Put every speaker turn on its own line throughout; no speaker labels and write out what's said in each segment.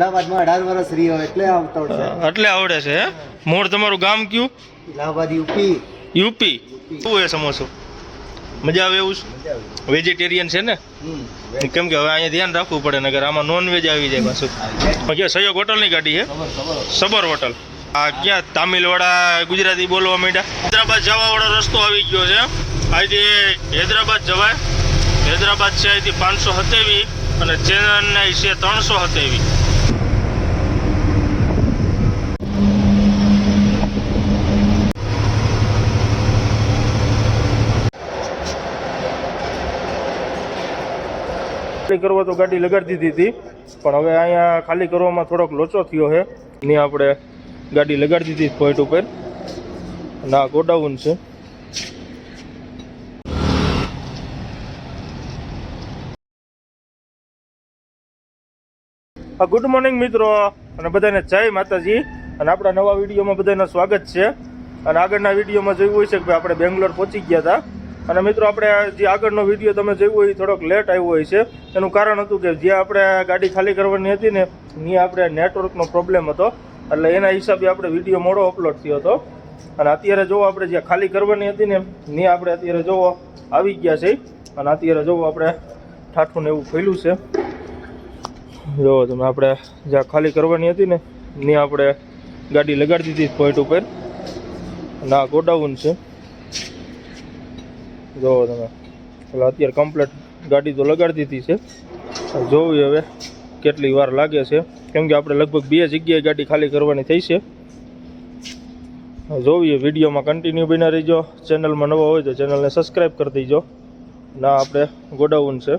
અમદાવાદમાં અઢાર વર્ષ રહ્યો એટલે આવતો
એટલે આવડે છે હે? મૂળ તમારું ગામ કયું?
ઇલાહાબાદ યુપી.
યુપી. શું એ સમોસો? મજા આવે એવું છે વેજીટેરિયન છે ને? કેમ કે હવે અહીંયા ધ્યાન રાખવું પડે નગર આમાં નોન વેજ આવી જાય પાછું. ક્યાં સહયોગ હોટલની ગાડી છે સબર હોટલ. આ ક્યાં તામિલવાળા ગુજરાતી બોલવા માંડ્યા? હૈદરાબાદ જવાવાળો રસ્તો આવી ગયો છે અહીંથી હૈદરાબાદ જવાય. હૈદરાબાદ છે અહીંથી પાંચસો સત્યાવીસ અને ચેન્નઈ છે ત્રણસો સત્યાવીસ. ખાલી કરવા તો ગાડી લગાડી દીધી હતી. પણ હવે અહીંયા ખાલી કરવામાં થોડોક લોચો થયો છે. ને આપણે ગાડી લગાડી દીધી પોઈન્ટ ઉપર. ના ગોડાઉન છે. ગુડ મોર્નિંગ મિત્રો. અને બધાને જય માતાજી. અને આપણા નવા વિડીયોમાં બધાને સ્વાગત છે. અને આગળના વિડીયોમાં જોયું હોય છે કે આપણે બેંગ્લોર પહોંચી ગયા હતા. અને મિત્રો, આપણે જે આગળનો વીડિયો તમે જોયો હોય, એ થોડોક લેટ આવ્યો હોય છે. એનું કારણ હતું કે જે આપણે ગાડી ખાલી કરવાની હતી ને ત્યાં આપણે નેટવર્કનો પ્રોબ્લેમ હતો. એટલે એના હિસાબે આપણે વીડિયો મોડો અપલોડ થયો હતો. અને અત્યારે જોવો આપણે જે ખાલી કરવાની હતી ને ત્યાં આપણે અત્યારે જોવો આવી ગયા છે. અને અત્યારે જોવો આપણે ઠાઠું એવું ફેલું છે. જોવો તમે આપણે જ્યાં ખાલી કરવાની હતી ને ત્યાં આપણે ગાડી લગાડી દીધી પોઈન્ટ ઉપર. ના ગોડાઉન છે. જોવો તમે. એટલે અત્યારે કમ્પ્લેટ ગાડી તો લગાડી દીધી છે. જોવી હવે કેટલી વાર લાગે છે. કેમ કે આપણે લગભગ બે જગ્યાએ ગાડી ખાલી કરવાની થઈ છે. જોવીએ વિડીયોમાં કન્ટિન્યુ બના રહીજો. ચેનલમાં નવા હોય તો ચેનલને સબસ્ક્રાઈબ કરી દેજો. ના, આપણે ગોડાઉન છે.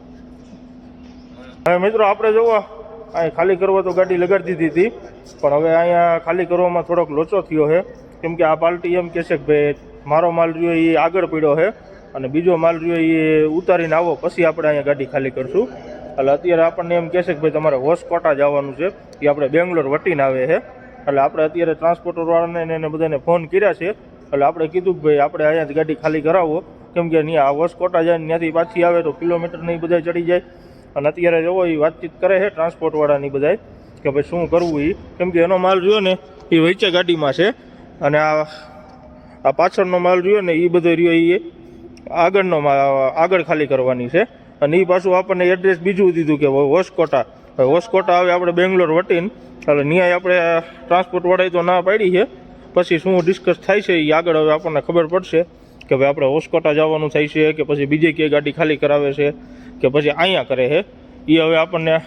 હવે મિત્રો, આપણે જોવો, અહીં ખાલી કરવા તો ગાડી લગાડી દીધી હતી. પણ હવે અહીંયા ખાલી કરવામાં થોડોક લોચો થયો છે. કેમ કે આ પાર્ટી એમ કહેશે કે ભાઈ, મારો માલ રહ્યો એ આગળ પડ્યો છે. અને બીજો માલ રહ્યો એ ઉતારીને આવો, પછી આપણે અહીંયા ગાડી ખાલી કરશું. એટલે અત્યારે આપણને એમ કહેશે કે ભાઈ તમારે હોસકોટા જવાનું છે. એ આપણે બેંગ્લોર વટીને આવે છે. એટલે આપણે અત્યારે ટ્રાન્સપોર્ટરવાળાને એને બધાને ફોન કર્યા છે. એટલે આપણે કીધું કે ભાઈ આપણે અહીંયા ગાડી ખાલી કરાવો. કેમ કે આ હોસકોટા જાય ત્યાંથી પાછી આવે તો કિલોમીટર ને એ બધા ચડી જાય. અને અત્યારે જોવો એ વાતચીત કરે છે ટ્રાન્સપોર્ટવાળાની બધાય કે ભાઈ શું કરવું એ કેમ કે એનો માલ રહ્યો ને એ વચ્ચે ગાડીમાં છે. અને આ આ પાછળનો માલ રહ્યો ને એ બધો રહ્યો એ. આગળનો આગળ ખાલી કરવાની છે. અને એ પાછું આપણને એડ્રેસ બીજું દીધું કે હોસકોટા હોસકોટા આવે આપણે બેંગ્લોર વટીને. એટલે ન્યાય આપણે ટ્રાન્સપોર્ટવાળાએ તો ના પાડી છે. પછી શું ડિસ્કસ થાય છે એ આગળ હવે આપણને ખબર પડશે કે ભાઈ આપણે હોસકોટા જવાનું થાય છે કે પછી બીજે ક્યાંય ગાડી ખાલી કરાવે છે કે પછી અહીંયા કરે છે. એ હવે આપણને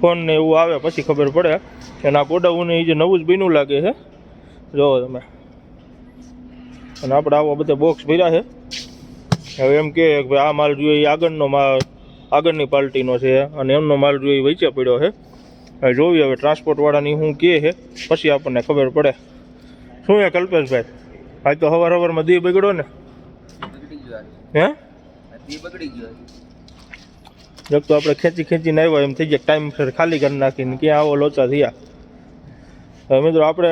ફોન ને એવું આવે પછી ખબર પડે. એના ગોડાઉન એ જે નવું જ બીનું લાગે છે. જોવો તમે. અને આપણે આવા બધા બોક્સ ભર્યા છે. હવે એમ કે આ માલ જોઈએ એ આગળનો માલ આગળની પાર્ટીનો છે અને એમનો માલ જોઈએ એ વેચ્યા પડ્યો છે. હવે જોઈએ હવે ટ્રાન્સપોર્ટવાળાની શું કહે છે પછી આપણને ખબર પડે. શું હે કલ્પેશભાઈ? આજ તો હવાર હવારમાં દી બગડ્યો ને. હે?
બગડી
એક તો આપણે ખેંચી ખેંચીને આવ્યા એમ થઈ ગયા ટાઈમ ખાલી કરી નાખીને ક્યાં આવો લોચા થયા. હવે મિત્રો આપણે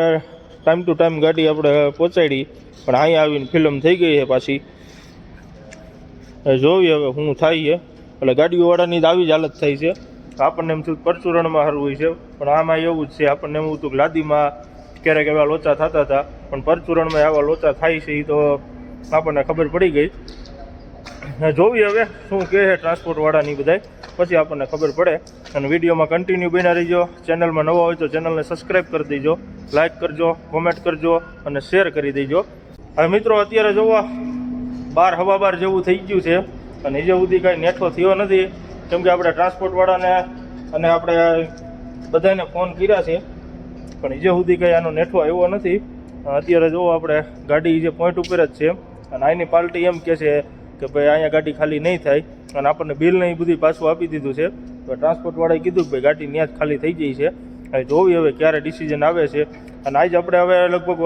ટાઈમ ટુ ટાઈમ ગાડી આપણે પહોંચાડી પણ અહીંયા આવીને ફિલ્મ થઈ ગઈ છે પાછી. જોઈએ હવે શું થાય છે. એટલે ગાડીઓવાળાની જ આવી જ હાલત થઈ છે. આપણને એમ થયું પરચુરણમાં સારું હોય છે. પણ આમાં એવું જ છે, આપણને એવું હતું કે લાદીમાં ક્યારેક એવા લોચા થતા હતા. પણ પરચુરણમાં આવા લોચા થાય છે એ તો આપણને ખબર પડી ગઈ. જોવી હવે શું કહે છે ટ્રાન્સપોર્ટવાળાની બધાય. પછી આપણને ખબર પડે. અને વિડીયોમાં કન્ટિન્યુ બન્યા રહીજો. ચેનલમાં નવા હોય તો ચેનલને સબસ્ક્રાઈબ કરી દેજો. લાઇક કરજો કોમેન્ટ કરજો અને શેર કરી દેજો. હવે મિત્રો, અત્યારે જોવો બાર હવા બાર જેવું થઈ ગયું છે. અને હજી સુધી કાંઈ નેઠો થયો નથી. કેમ કે આપણે ટ્રાન્સપોર્ટવાળાને અને આપણે બધાને ફોન કર્યા છે. પણ હજી સુધી કાંઈ આનો નેઠો આવ્યો નથી. અત્યારે જોવો આપણે ગાડી જે પોઈન્ટ ઉપર જ છે અને આની પાર્ટી એમ કહે છે કે ભાઈ અહીંયા ગાડી ખાલી નહીં થાય અને આપણને બિલ નહીં બધું પાછું આપી દીધું છે. તો ટ્રાન્સપોર્ટવાળાએ કીધું કે ભાઈ ગાડી ત્યાં જ ખાલી થઈ ગઈ છે. હવે જોવી હવે ક્યારે ડિસિઝન આવે છે. અને આજે આપણે હવે લગભગ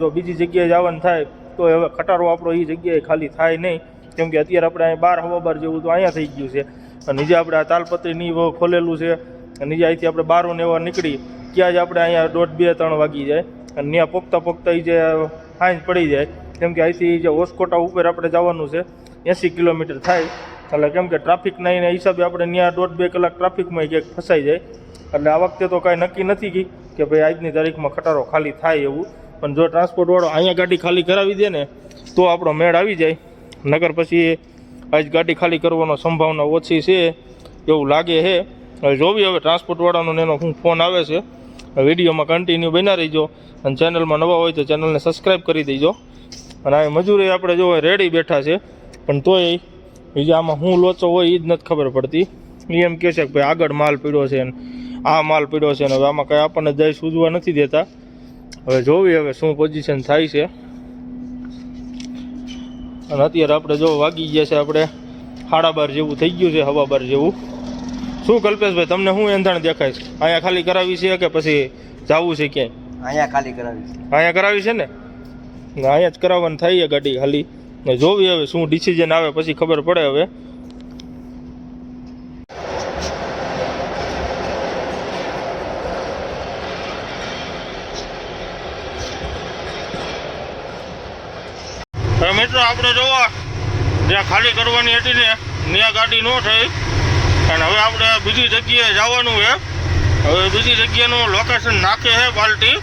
જો બીજી જગ્યાએ જવાનું થાય તો હવે ખટારો આપણો એ જગ્યાએ ખાલી થાય નહીં. કેમ કે અત્યારે આપણે અહીં બાર હવા બાર જેવું તો અહીંયા થઈ ગયું છે. અને નીચે આપણે આ તાલપત્રીની ખોલેલું છે. અને નીચે અહીંથી આપણે બારો ને એવા નીકળી, ત્યાં જ આપણે અહીંયા દોઢ બે ત્રણ વાગી જાય. અને ત્યાં પોખતા પોખતા એ જે હાંજ પડી જાય. કેમ કે અહીંથી જે હોસકોટા ઉપર આપણે જવાનું છે, એંસી કિલોમીટર થાય. એટલે કેમ કે ટ્રાફિક નહીં એના હિસાબે આપણે ત્યાં દોઢ બે કલાક ટ્રાફિકમાં ક્યાંક ફસાઈ જાય. એટલે આ વખતે તો કાંઈ નક્કી નથી કી કે ભાઈ આજની તારીખમાં ખટારો ખાલી થાય એવું. પણ જો ટ્રાન્સપોર્ટવાળો અહીંયા ગાડી ખાલી કરાવી દે ને, તો આપણો મેળ આવી જાય. નગર પછી આજ ગાડી ખાલી કરવાનો સંભાવના ઓછી છે, એવું લાગે છે. હવે જોવી હવે ટ્રાન્સપોર્ટવાળાનો એનો હું ફોન આવે છે. વિડીયોમાં કન્ટિન્યુ બના રહીજો અને ચેનલમાં નવા હોય તો ચેનલને સબસ્ક્રાઈબ કરી દેજો. અને આ મજૂરી આપણે જો રેડી બેઠા છે, પણ તોય બીજા આમાં હું લોચો હોય એ જ નથી ખબર પડતી. એ એમ કહે છે કે ભાઈ આગળ માલ પીડ્યો છે ને આ માલ પીડ્યો છે ને હવે આમાં કાંઈ આપણને જય સૂઝવા નથી દેતા. હવે જોવી હવે શું પોઝિશન થાય છે. અને અત્યારે આપણે જો વાગી ગયા છે આપણે સાડા બાર જેવું થઈ ગયું છે હવા બાર જેવું. શું કલ્પેશભાઈ તમને શું એંધાણ દેખાય છે? અહીંયા ખાલી કરાવી છે કે પછી જવું છે ક્યાંય?
અહીંયા ખાલી કરાવી છે.
અહીંયા કરાવી છે ને? અહીંયા જ કરાવવાની થાય ગાડી ખાલી. ને જોવી હવે શું ડિસિઝન આવે પછી ખબર પડે હવે. જ્યાં ખાલી કરવાની હતી ને, ત્યાં ગાડી ન થઈ. અને હવે આપણે બીજી જગ્યાએ જવાનું છે. હવે બીજી જગ્યાનું લોકેશન નાખે છે બાલ્ટી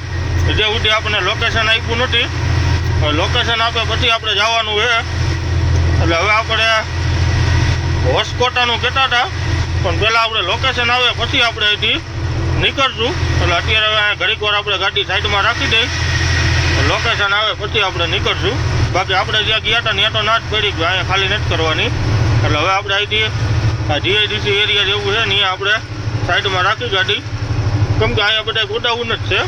જે સુધી આપણે લોકેશન આપ્યું નથી. લોકેશન આપે પછી આપણે જવાનું છે. એટલે હવે આપણે હોસકોટાનું કહેતા હતા. પણ પહેલાં આપણે લોકેશન આવે, પછી આપણે અહીંથી નીકળશું. એટલે અત્યારે હવે ઘડીક વાર આપણે ગાડી સાઈડમાં રાખી દઈ. લોકેશન આવે, પછી આપણે નીકળશું. બાકી આપણે જ્યાં ગયા હતા ને તો ના જ પડી ગયો. ખાલી નથી કરવાની. એટલે હવે આપણે અહીંથી આ જીઆઈડીસી એરિયા જેવું છે ને આપણે સાઈડમાં રાખી ગાડી. કેમ કે અહીંયા બધા ગોડાઉન જ છે.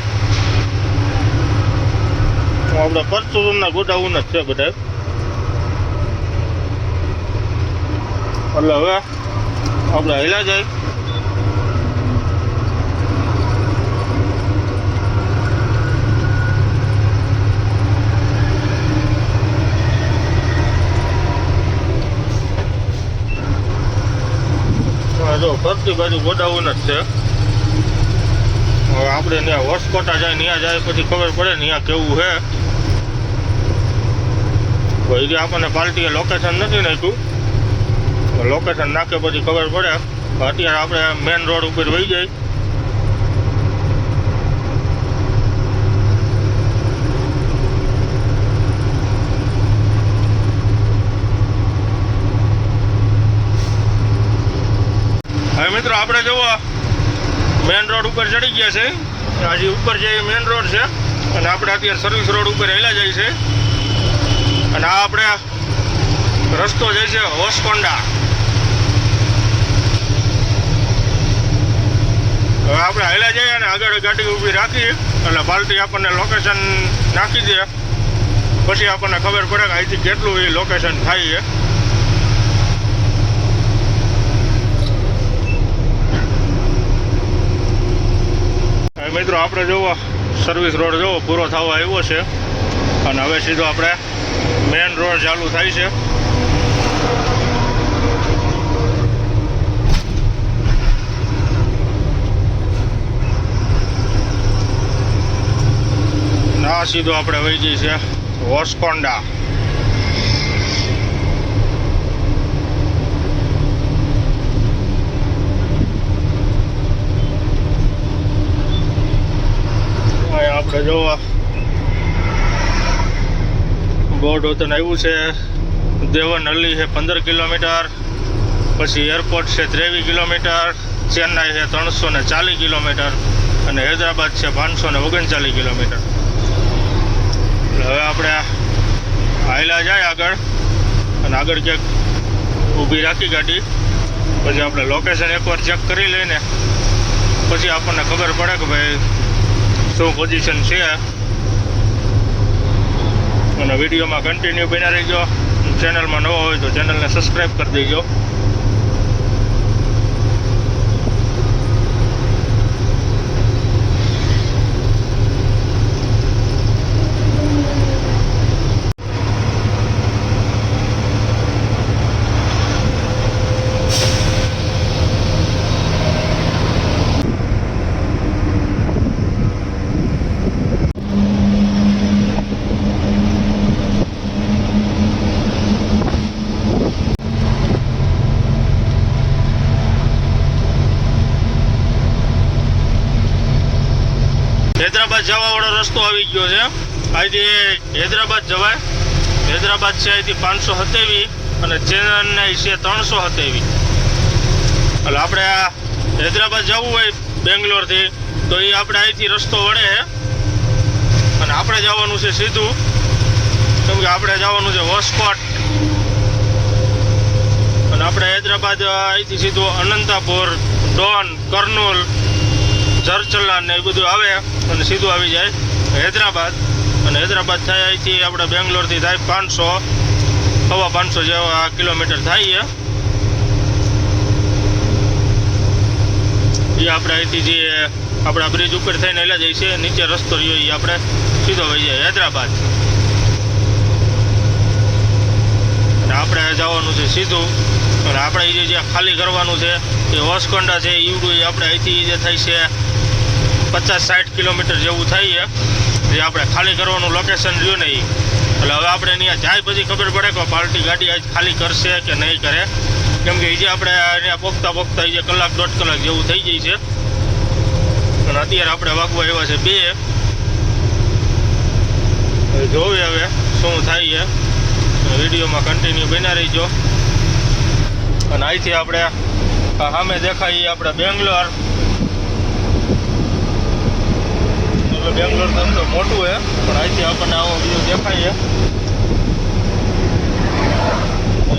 આપણે પરચુરના ગોડાઉન જ છે બધા એટલે હવે આપણે હેલા જાય. હા, જો ફરતી બાજુ ગોડાઉન જ છે. હવે આપણે ત્યાં વસકોટા જાય ત્યાં જાય પછી ખબર પડે ને ત્યાં કેવું છે. પછી આપણને પાર્ટીએ લોકેશન નથી નાખ્યું. લોકેશન નાખે પછી ખબર પડે. અત્યારે આપણે મેઇન રોડ ઉપર વહી જાય હવે મિત્રો આપણે જુઓ મેઇન રોડ ઉપર ચડી ગયા છે. હજી ઉપર જે મેઇન રોડ છે, અને આપણે અત્યારે સર્વિસ રોડ ઉપર હેલા જાય છે. અને આ આપણે રસ્તો જાય છે, હોસકોંડા. હવે આપણે હેલા જઈએ અને આગળ ગાડી ઊભી રાખી એટલે બાલટી આપણને લોકેશન નાખી દે. પછી આપણને ખબર પડે કે અહીંથી કેટલું એ લોકેશન થાય છે. મિત્રો, આપણે જોવો સર્વિસ રોડ જોવો, પૂરો થવા આવ્યો છે. અને હવે સીધો આપણે મેન રોડ ચાલુ થાય છે. ના સીધો આપણે વહી જઈએ છે હોસકોન્ડા અહીંયા આપણે જોવા બોર્ડ વતન આવ્યું છે. દેવનહલ્લી છે પંદર કિલોમીટર, પછી એરપોર્ટ છે ત્રેવીસ કિલોમીટર, ચેન્નાઈ છે ત્રણસો ને ચાલીસ કિલોમીટર અને હૈદરાબાદ છે પાંચસો ને ઓગણચાલીસ કિલોમીટર. હવે આપણે હાયલા જાય આગળ અને આગળ ક્યાંક ઊભી રાખી ગાડી. પછી આપણે લોકેશન એકવાર ચેક કરી લઈને, પછી આપણને ખબર પડે કે ભાઈ શું પોઝિશન છે? અને વિડીયોમાં કન્ટિન્યુ બન્યા રહીજો. ચેનલમાં નવો હોય તો ચેનલને સબસ્ક્રાઈબ કરી દેજો. જવાવાળો રસ્તો આવી ગયો છે. અહીંથી હૈદરાબાદ જવાય. હૈદરાબાદ છે અહીંથી પાંચસો સત્યાવી અને ચેન્નાઈ છે ત્રણસો સત્યાવી એટલે આપણે આ હૈદરાબાદ જવું હોય બેંગ્લોરથી, તો એ આપણે અહીંથી રસ્તો વળે છે. અને આપણે જવાનું છે સીધું. કેમ કે આપણે જવાનું છે વોસ્કોટ અને આપણે હૈદરાબાદ અહીંથી સીધું અનંતાપુર, ડોન, કર્નૂલ જરચલ્લા ને એ બધું આવે અને સીધું આવી જાય હૈદરાબાદ. અને હૈદરાબાદ થાય અહીંથી આપણે બેંગ્લોરથી થાય પાંચસો, સવા પાંચસો જેવા કિલોમીટર થાય એ. આપણે અહીંથી જે આપણા બ્રિજ ઉપર થઈને એટલે જાય છે, નીચે રસ્તો રહ્યો એ આપણે સીધો વહી જાય હૈદરાબાદ. અને આપણે જવાનું છે સીધું. અને આપણે જે ખાલી કરવાનું છે, એ વસકોંડા છે ઈવડું એ આપણે અહીંથી જે થાય છે પચાસ સાઠ કિલોમીટર જેવું થાય જે આપણે ખાલી કરવાનું લોકેશન રહ્યું ને. એટલે હવે આપણે ત્યાં જાય પછી ખબર પડે કે પાર્ટી ગાડી આજ ખાલી કરશે કે નહીં કરે. કેમ કે એ જે આપણે અહીંયા પોખતા પોખતા એ જે કલાક દોઢ કલાક જેવું થઈ જાય છે. અને અત્યારે આપણે વાગવા એવા છે બે. જોવે હવે શું થાય છે. વિડીયોમાં કન્ટિન્યુ બન્યા રહીજો. અને અહીંથી આપણે સામે દેખાય એ આપણે બેંગ્લોર. એટલે બેંગ્લોર તો મોટું છે પણ અહીંથી આપણને આવો વ્યૂ દેખાય છે.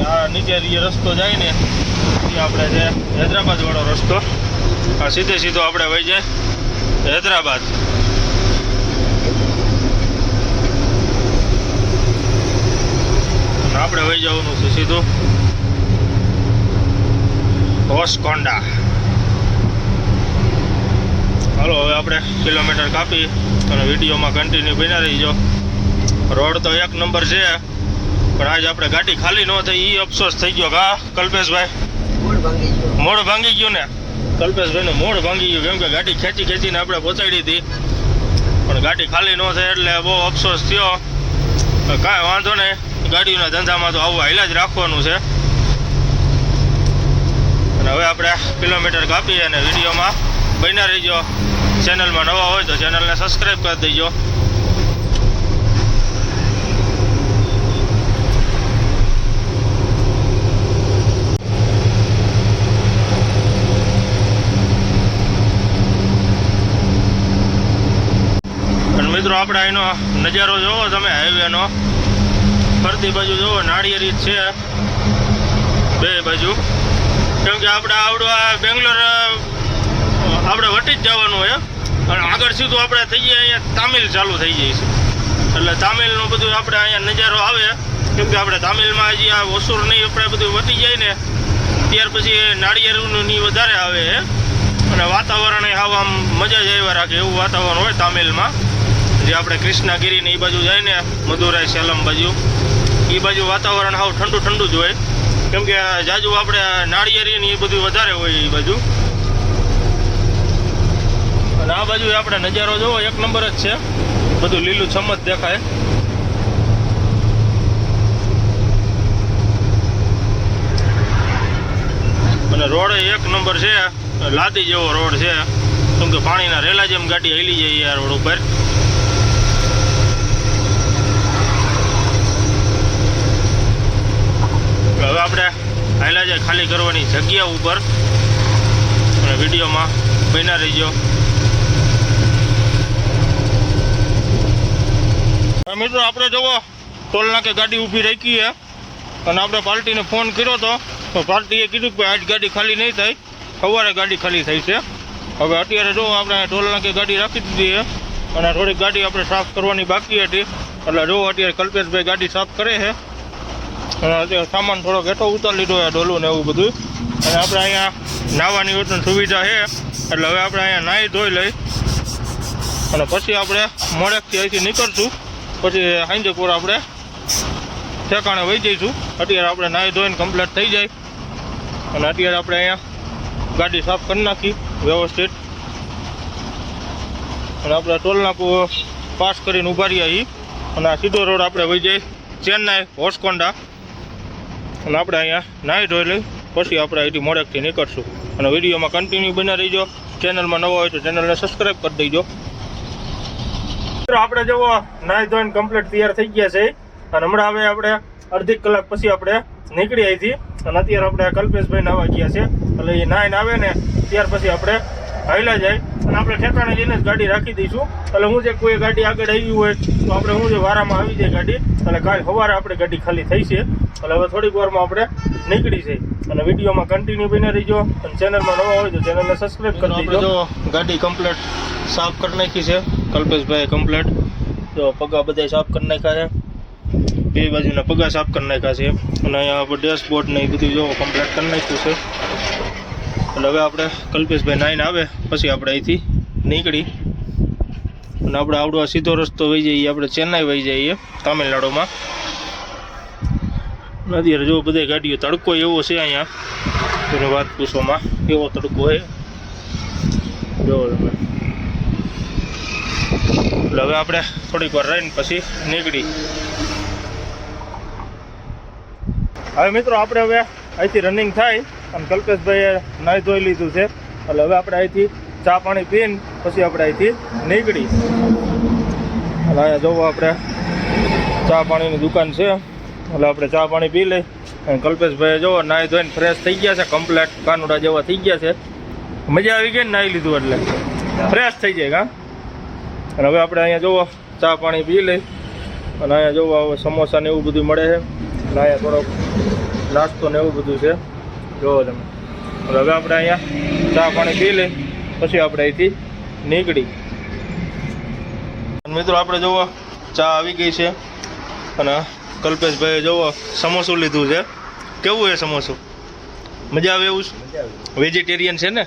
આ નીચે જે રસ્તો જાય ને, એ આપણે જે હૈદરાબાદ વાળો રસ્તો, આ સીધે સીધો આપણે વહી જાય હૈદરાબાદ. આપણે વહી જવાનું છે સીધું હોસકોન્ડા હાલો હવે આપણે કિલોમીટર કાપી અને વિડીયોમાં કન્ટિન્યુ બન્યા રહીજો. રોડ તો એક નંબર છે પણ આજે આપણે ગાડી ખાલી ન થઈ એ અફસોસ થઈ ગયો કા કલ્પેશભાઈ?
મૂળ ભાંગી ગયો.
મોડ ભાંગી ગયું ને? કલ્પેશભાઈનું મોડ ભાંગી ગયું કેમ કે ગાડી ખેંચી ખેંચીને આપણે પહોંચાડી હતી પણ ગાડી ખાલી ન થઈ એટલે બહુ અફસોસ થયો. કાંઈ વાંધો નહીં ગાડીઓના ધંધામાં તો આવું હાઈલા જ રાખવાનું છે. અને હવે આપણે કિલોમીટર કાપી અને વિડીયોમાં બન્યા રહીજો. ચેનલમાં નવા હોય તો ચેનલને સબસ્ક્રાઈબ કરી દેજો. મિત્રો, આપણે અહીંનો નજારો જોવો તમે, હાઈવેનો. ફરતી બાજુ જોવો, નાળિયેરી છે. બે બાજુ. કેમ કે આપણે આવડું આ બેંગ્લોર આપણે વટી જ જવાનું હોય અને આગળ સીધું આપણે થઈ જાય અહીંયા તામિલ ચાલુ થઈ જાય છે. એટલે તામિલનું બધું આપણે અહીંયા નજારો આવે, કેમ કે આપણે તામિલમાં હજી આ વસૂર નહીં, આપણે બધું વટી જાય ને, ત્યાર પછી નાળિયેરનું ની વધારે આવે અને વાતાવરણ એ હાવ આમ મજા જ આવ્યા રાખે એવું વાતાવરણ હોય તામિલમાં. જે આપણે કૃષ્ણાગીરી ને એ બાજુ જાય ને, મદુરાઈ, સેલમ બાજુ. એ બાજુ વાતાવરણ હાવ ઠંડુ ઠંડુ જ હોય. કેમ કે જાજુ આપણે નાળિયેરી ને એ બધું વધારે હોય એ બાજુ. અને આ બાજુ આપણે નજારો જોવો, એક નંબર જ છે. બધું લીલું છમ દેખાય. અને રોડ એક નંબર છે. લાદી જેવો રોડ છે. કેમ કે પાણીના રેલા જેમ ગાડી હેલી જાય આ રોડ ઉપર. હવે આપણે હાલ્યા જાય ખાલી કરવાની જગ્યા ઉપર. અને વિડીયોમાં બન્યા રહીજો. મિત્રો, આપણે જુઓ ટોલ નાકે ગાડી ઊભી રાખી છે. અને આપણે પાર્ટીને ફોન કર્યો હતો તો પાર્ટીએ કીધું કે આજ ગાડી ખાલી નહીં થાય, સવારે ગાડી ખાલી થઈ છે. હવે અત્યારે જો આપણે ટોલ નાકે ગાડી રાખી દીધી અને થોડીક ગાડી આપણે સાફ કરવાની બાકી હતી. એટલે જો અત્યારે કલ્પેશભાઈ ગાડી સાફ કરે છે. અને અત્યારે સામાન થોડોક એટલો ઉતારી લીધો છે, ડોલું ને એવું બધું. અને આપણે અહીંયા નાહવાની પણ સુવિધા છે. એટલે હવે આપણે અહીંયા નાહી ધોઈ લઈ. અને પછી આપણે મોડેકથી અહીંથી નીકળશું. પછી સાંજે પૂરા આપણે ઠેકાણે વહી જઈશું. અત્યારે આપણે નાહી ધોઈને કમ્પ્લીટ થઈ જાય. અને અત્યારે આપણે અહીંયા ગાડી સાફ કરી નાખી, વ્યવસ્થિત. અને આપણે ટોલના પાસ કરીને ઊભા રહ્યા અને આ સીધો રોડ આપણે વહી જઈએ ચેન્નાઈ હોસકોન્ડા અને આપણે અહીંયા નાહી ધોઈ લઈ પછી આપણે અહીંથી મોડેકથી નીકળશું. અને વિડીયોમાં કન્ટિન્યુ બના રહીજો. ચેનલમાં નવો હોય તો ચેનલને સબસ્ક્રાઈબ કરી દેજો. મિત્રો આપણે જવો નાઈ ધોઈને કમ્પ્લીટ તૈયાર થઈ ગયા છે. અને હમણાં હવે આપણે અડધી કલાક પછી આપણે નીકળી અહીંથી અને અત્યારે આપણે કલ્પેશભાઈ નાવા ગયા છે. એટલે એ નાઈને આવે ને ત્યાર પછી આપણે હાઈલા જાય. અને આપણે ઠેકાણે જઈને જ ગાડી રાખી દઈશું. એટલે હું જે કોઈ ગાડી આગળ આવી હોય તો આપણે હું જે વારામાં આવી જાય ગાડી એટલે કાલ સવારે આપણે ગાડી ખાલી થઈ છે. એટલે હવે થોડીક વારમાં આપણે નીકળી છે. અને વિડીયોમાં કન્ટિન્યુ બને રહીજો. અને ચેનલમાં નવા હોય તો ચેનલને સબસ્ક્રાઈબ કરી દેજો. ગાડી કમ્પ્લીટ સાફ કરી નાખી છે. કલ્પેશભાઈ કમ્પ્લેટ જો પગા બધા સાફ કરી નાખ્યા છે. બે બાજુના પગા સાફ કરી નાખ્યા છે. અને અહીંયા ડેશબોર્ડ ને એ બધું જો કમ્પ્લેટ કરી નાખ્યું છે. એટલે હવે આપણે કલ્પેશભાઈ નાઈને આવે, પછી આપણે અહીંથી નીકળી. અને આપણે આવડો સીધો રસ્તો વહી જઈએ, આપણે ચેન્નાઈ વહી જઈએ, તામિલનાડુમાં. અત્યારે જો બધે ગાડીઓ તડકો એવો છે અહીંયા. એની વાત પૂછવામાં એવો તડકો છે જો તમે. એટલે હવે આપણે થોડીક વાર રહીને પછી નીકળી. હવે મિત્રો, આપણે હવે અહીંથી રનિંગ થાય અને કલ્પેશભાઈએ નાહી ધોઈ લીધું છે. એટલે હવે આપણે અહીંથી ચા પાણી પીને પછી આપણે અહીંથી નીકળી. એટલે અહીંયા જોવો આપણે, ચા પાણીની દુકાન છે. એટલે આપણે ચા પાણી પી લઈ અને કલ્પેશભાઈ જોવો નાહી ધોઈને ફ્રેશ થઈ ગયા છે કમ્પ્લેટ કાનુડા જેવા થઈ ગયા છે. મજા આવી ગઈ ને નાહી લીધું એટલે? ફ્રેશ થઈ જાય, હા? અને હવે આપણે અહીંયા જોવો ચા પાણી પી લઈ. અને અહીંયા જોવો હવે સમોસા ને એવું બધું મળે છે. અને અહીંયા થોડોક નાસ્તો ને એવું બધું છે. જોવો તમે. અને હવે આપણે અહીંયા ચા પાણી પી લઈ પછી આપણે અહીંથી નીકળી. મિત્રો આપણે જોવો ચા આવી ગઈ છે. અને કલ્પેશભાઈએ જોવો સમોસું લીધું છે. કેવું છે સમોસું? મજા આવે એવું? વેજીટેરિયન છે ને?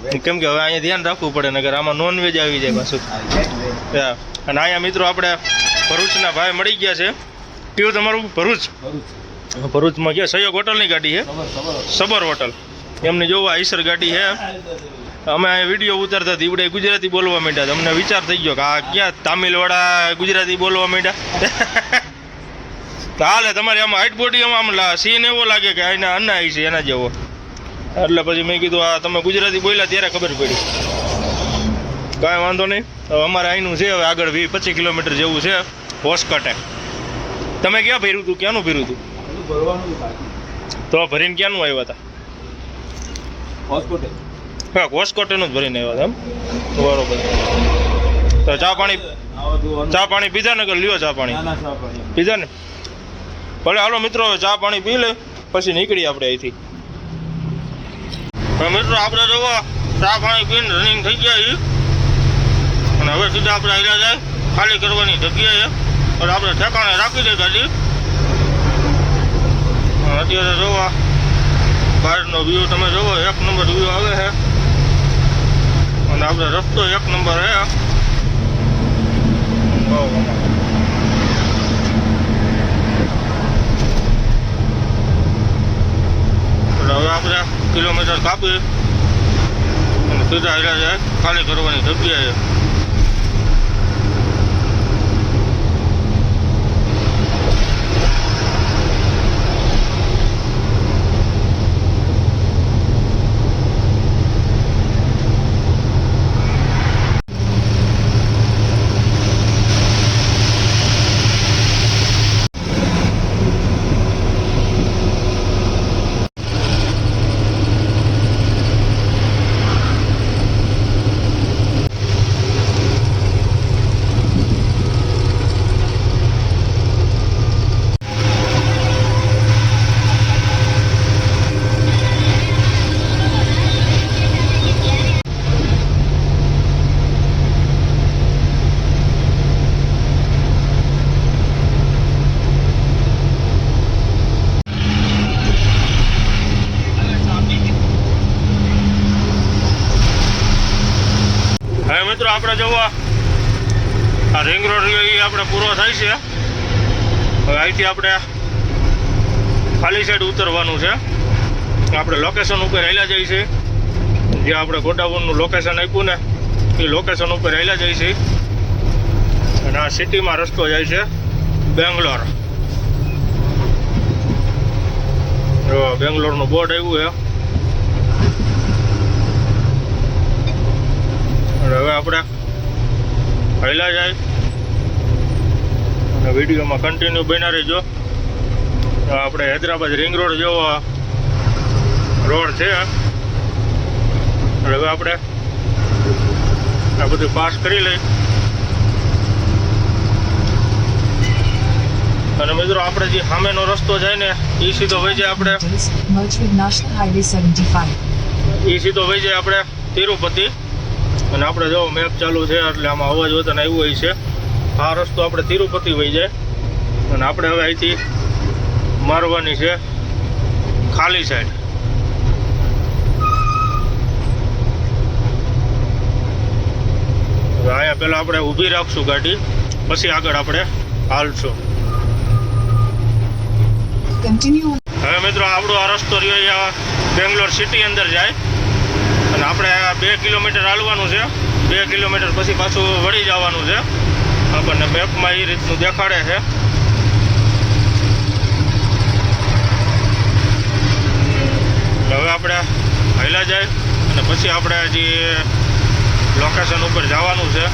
કેમ કે હવે અહીંયા ધ્યાન રાખવું પડે નગર આમાં નોન વેજ આવી જાય પાછું. અને અહીંયા મિત્રો આપણે ભરૂચના ભાઈ મળી ગયા છે. કયું તમારું? ભરૂચ? ભરૂચમાં ગયા સહયોગ હોટલની ગાડી છે? સબર હોટલ એમની જોવા આઈસર ગાડી છે. અમે અહીંયા વીડિયો ઉતારતા ಇವડે ગુજરાતી બોલવા માંડ્યા. અમને વિચાર થઈ ગયો કે આ ક્યાં તામિલવાળા ગુજરાતી બોલવા માંડ્યા? તો હાલે તમારી આમાં હાઈટ બોડી આમ સીન એવો લાગે કે અહીંના અન્ના આવી છે એના જેવો. એટલે પછી મેં કીધું આ તમે ગુજરાતી બોલ્યા ત્યારે ખબર પડી. કાંઈ વાંધો નહીં. હવે અમારે અહીંનું છે હવે આગળ વીસ પચીસ કિલોમીટર જેવું છે હોસકટે. તમે ક્યાં ભર્યું હતું ક્યાંનું ફેર્યું હતું તો ભરીને ક્યાંનું આવ્યા હતા? હા હોસ્કોટેનું જ ભરીને આવ્યા હતા એમ? બરોબર. તો ચા પાણી ચા પાણી પીધા ને લ્યો ચા પાણી. પીધા ને? ભલે હાલો મિત્રો ચા પાણી પી લે પછી નીકળી આપણે અહીંથી. મિત્રો આપણે જોવો, ચા પાણી પીને રનિંગ થઈ ગયા અને હવે સીધા આપણે આવ્યા જાય, ખાલી કરવાની જગ્યાએ પણ આપણે ઠેકાણે રાખી દે ગાડી. અત્યારે જોવા, બહારનો વ્યૂ તમે જોવો, એક નંબર વ્યૂ આવે છે. અને આપણે રસ્તો એક નંબર હે હવે આપણે કિલોમીટર કાપી અને સીધા હેરા જાય. ખાલી કરવાની જગ્યાએ હવે મિત્રો આપણે જવા, આ રિંગ રોડ એ આપણે પૂરો થાય છે. હવે અહીંથી આપણે ખાલી સાઈડ ઉતરવાનું છે. આપણે લોકેશન ઉપર હેલા જઈએ છીએ. જે આપણે ગોડાઉનનું લોકેશન આપ્યું ને, એ લોકેશન ઉપર હેલા જઈએ છીએ. અને આ સિટીમાં રસ્તો જાય છે બેંગ્લોર. બેંગ્લોરનું બોર્ડ આવ્યું છે. હવે આપણે પહેલા જાય અને વિડીયોમાં કન્ટિન્યુ બન્યા રહેજો. આપણે હૈદરાબાદ રિંગ રોડ જેવો રોડ છે. હવે આપણે આ બધું પાસ કરી લઈ. અને મિત્રો આપણે જે સામેનો રસ્તો જાય ને એ સીધો વહી જાય આપણે.
Merge with National Highway 75.
એ સીધો વહી જાય આપણે તિરુપતિ. અને આપણે જો મેપ ચાલુ છે એટલે આમાં અવાજ વતન આવ્યું હોય છે. આ રસ્તો આપણે તિરુપતિ વહી જાય. અને આપણે હવે અહીંથી મારવાની છે ખાલી સાઈડ અહીંયા પહેલાં આપણે ઊભી રાખશું ગાડી પછી આગળ આપણે હાલશું. હવે મિત્રો આપણો આ રસ્તો રહ્યો બેંગ્લોર સિટી અંદર જાય. અને આપણે બે કિલોમીટર હાલવાનું છે. બે કિલોમીટર પછી પાછું વળી જવાનું છે. આપણને મેપમાં એ રીતનું દેખાડે છે. હવે આપણે હાલ્યા જાય અને પછી આપણે જે લોકેશન ઉપર જવાનું છે.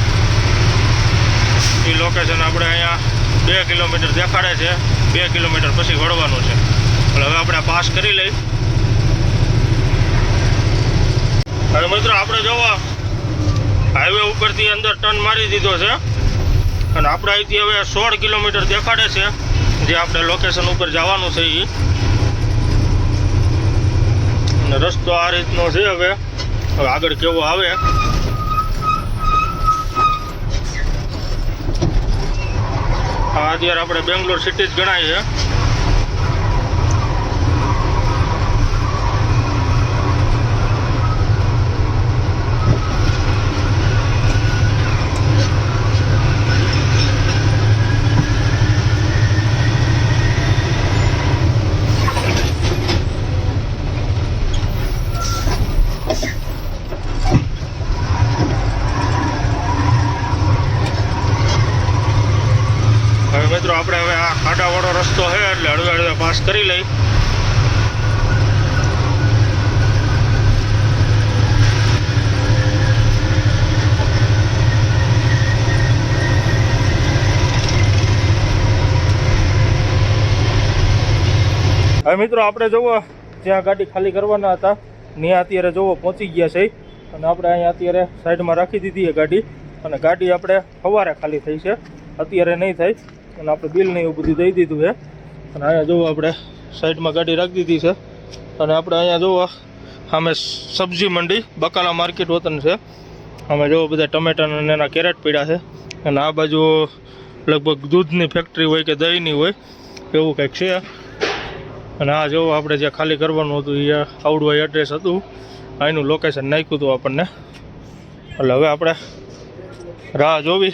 એ લોકેશન આપણે અહીંયા બે કિલોમીટર દેખાડે છે. બે કિલોમીટર પછી વળવાનું છે. એટલે હવે આપણે પાસ કરી લઈ. હવે મિત્રો, આપણે જોવો હાઈવે ઉપરથી અંદર ટર્ન મારી દીધો છે. અને આપણે અહીંથી હવે સોળ કિલોમીટર દેખાડે છે, જે આપણે લોકેશન ઉપર જવાનું છે એ અને રસ્તો આ રીતનો છે હવે. હવે આગળ કેવો આવે. અત્યારે આપણે બેંગ્લોર સિટી જ ગણાય છે હવે મિત્રો આપણે હવે આ ખાડાવાળો રસ્તો છે એટલે હળવે કરી લઈ. હવે મિત્રો, આપણે જોવો જ્યાં ગાડી ખાલી કરવાના હતા, ત્યાં અત્યારે જોવો પહોંચી ગયા છે. અને આપણે અહીંયા અત્યારે સાઈડમાં રાખી દીધી છે ગાડી. અને ગાડી આપણે સવારે ખાલી થઈ છે. અત્યારે નહીં થાય. અને આપણે બિલ નહીં એવું બધું દઈ દીધું છે. અને અહીંયા જોવો આપણે સાઈડમાં ગાડી રાખી દીધી છે. અને આપણે અહીંયા જોવો, સામે સબ્જી મંડી, બકાલા માર્કેટ વતન છે. અમે જોવો બધા ટમેટા અને એના કેરેટ પીડા છે. અને આ બાજુ લગભગ દૂધની ફેક્ટરી હોય કે દહીંની હોય, એવું કંઈક છે. અને આ જોવો આપણે જે ખાલી કરવાનું હતું એ આવડું એડ્રેસ હતું. અહીંનું લોકેશન નાખ્યું હતું આપણને. એટલે હવે આપણે રાહ જોવી.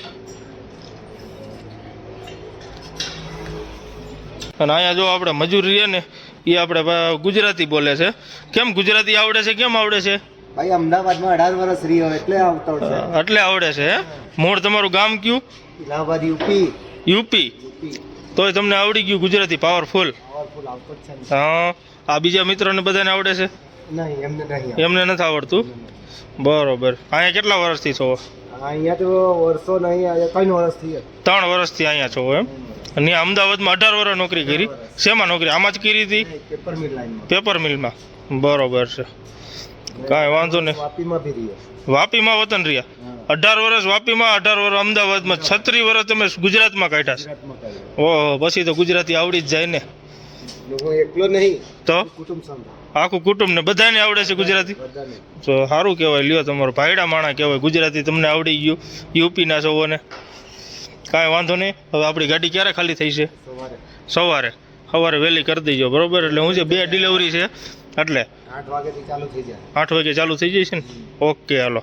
અને અહીંયા જો આપણે મજૂર રહીએ ને એ આપણે ગુજરાતી બોલે છે. કેમ ગુજરાતી આવડે છે? કેમ આવડે છે?
ભાઈ અમદાવાદમાં અઢાર વર્ષ રહ્યો એટલે આવતો
એટલે આવડે છે મૂળ તમારું ગામ કયું?
ઇલાહાબાદ યુપી.
યુપી. તોય તમને આવડી ગયું ગુજરાતી પાવરફુલ. હા. આ બીજા મિત્રોને બધાને આવડે છે?
નહીં એમને
નથી આવડતું? બરોબર. અહીંયા કેટલા વર્ષથી છો?
અહીંયા તો વર્ષો નહીં ત્રણ વર્ષથી
ત્રણ વર્ષથી અહીંયા છો એમ? અને અમદાવાદમાં અઢાર વર્ષ નોકરી કરી. શેમાં નોકરી? આમાં જ કરી હતી?
પેપર
મિલમાં. બરોબર છે. કાંઈ વાંધો નહીં.
વાપીમાં
વતન રહ્યા. અઢાર વર્ષ વાપીમાં, અઢાર વર્ષ અમદાવાદમાં છત્રીસ વર્ષ તમે ગુજરાતમાં કાઢ્યા છે. ઓહો, પછી તો ગુજરાતી આવડી જ જાય ને.
તો?
તો
કુટુંબ
ને બધાને આવડે છે ગુજરાતી? તો સારું કહેવાય. લ્યો, તમારો ભાઈડા માણા કહેવાય. ગુજરાતી તમને આવડી ગયું. યુપીના સૌને કાંઈ વાંધો નહીં. હવે આપણી ગાડી ક્યારે ખાલી થઈ છે?
સવારે.
સવારે. વહેલી કરી દેજો બરોબર? એટલે હું છે બે ડિલિવરી છે. એટલે
આઠ વાગે ચાલુ થઈ જાય.
આઠ વાગે ચાલુ થઈ જશે ને? ઓકે હાલો.